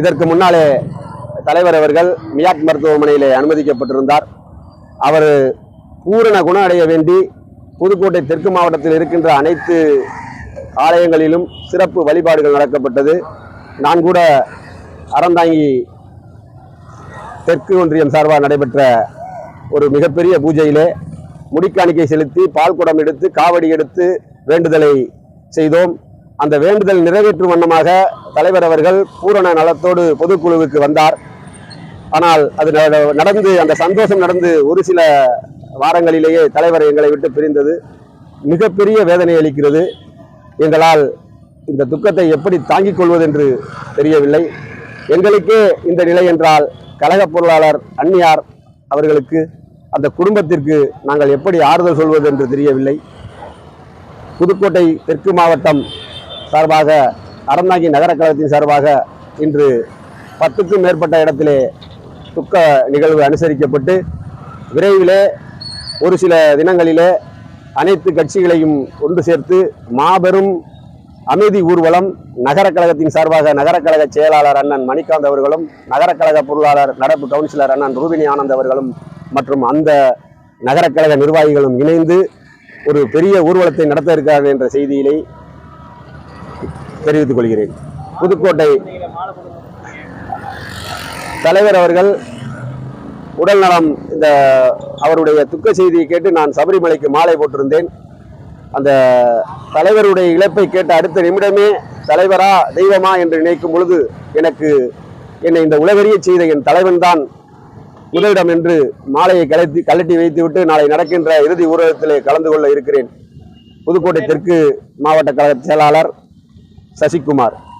இதற்கு முன்னாலே தலைவர் அவர்கள் மியாட் மருத்துவமனையிலே அனுமதிக்கப்பட்டிருந்தார். அவர் பூரண குணம் அடைய வேண்டி புதுக்கோட்டை தெற்கு மாவட்டத்தில் இருக்கின்ற அனைத்து ஆலயங்களிலும் சிறப்பு வழிபாடுகள் நடக்கப்பட்டது. நான் கூட அறந்தாங்கி தெற்கு ஒன்றியம் சார்பாக நடைபெற்ற ஒரு மிகப்பெரிய பூஜையிலே முடிக்காணிக்கை செலுத்தி பால் குடம் எடுத்து காவடி எடுத்து வேண்டுதலை செய்தோம். அந்த வேண்டுதல் நிறைவேற்றும் வண்ணமாக தலைவர் அவர்கள் பூரண நலத்தோடு பொதுக்குழுவுக்கு வந்தார். ஆனால் அது நடந்து அந்த சந்தோஷம் நடந்து ஒரு சில வாரங்களிலேயே தலைவர் எங்களை விட்டு பிரிந்தது. மிகப்பெரிய வேதனை அளிக்கிறது. எங்களால் இந்த துக்கத்தை எப்படி தாங்கிக் கொள்வதென்று தெரியவில்லை. எங்களுக்கே இந்த நிலை என்றால் கழக பொருளாளர் அன்னியார் அவர்களுக்கு அந்த குடும்பத்திற்கு நாங்கள் எப்படி ஆறுதல் சொல்வது என்று தெரியவில்லை. புதுக்கோட்டை தெற்கு மாவட்டம் சார்பாக அறந்தாங்கி நகர கழகத்தின் சார்பாக இன்று பத்துக்கும் மேற்பட்ட இடத்திலே துக்க நிகழ்வு அனுசரிக்கப்பட்டு விரைவிலே ஒரு சில தினங்களிலே அனைத்து கட்சிகளையும் ஒன்று சேர்த்து மாபெரும் அமைதி ஊர்வலம் நகர கழகத்தின் சார்பாக நகர கழக செயலாளர் அண்ணன் மணிகாந்த் அவர்களும் நகர கழக பொருளாளர் நடப்பு கவுன்சிலர் அண்ணன் ரூபினி ஆனந்த் அவர்களும் மற்றும் அந்த நகர கழக நிர்வாகிகளும் இணைந்து ஒரு பெரிய ஊர்வலத்தை நடத்த இருக்கிறார்கள் என்ற செய்தியிலே தெரிவித்துக் கொள்கிறேன். புதுக்கோட்டை தலைவர் அவர்கள் உடல் நலம் இந்த அவருடைய துக்க செய்தியை கேட்டு நான் சபரிமலைக்கு மாலை போட்டிருந்தேன். அந்த தலைவருடைய இழப்பை கேட்ட அடுத்த நிமிடமே தலைவரா தெய்வமா என்று நினைக்கும் பொழுது எனக்கு என்னை இந்த உலகறிய செய்த என் தலைவன் தான் முதலிடம் என்று மாலையை கலத்தி கழட்டி வைத்துவிட்டு நாளை நடக்கின்ற இறுதி ஊர்வலத்திலே கலந்து கொள்ள இருக்கிறேன். புதுக்கோட்டை தெற்கு மாவட்ட கழக செயலாளர் शशि कुमार।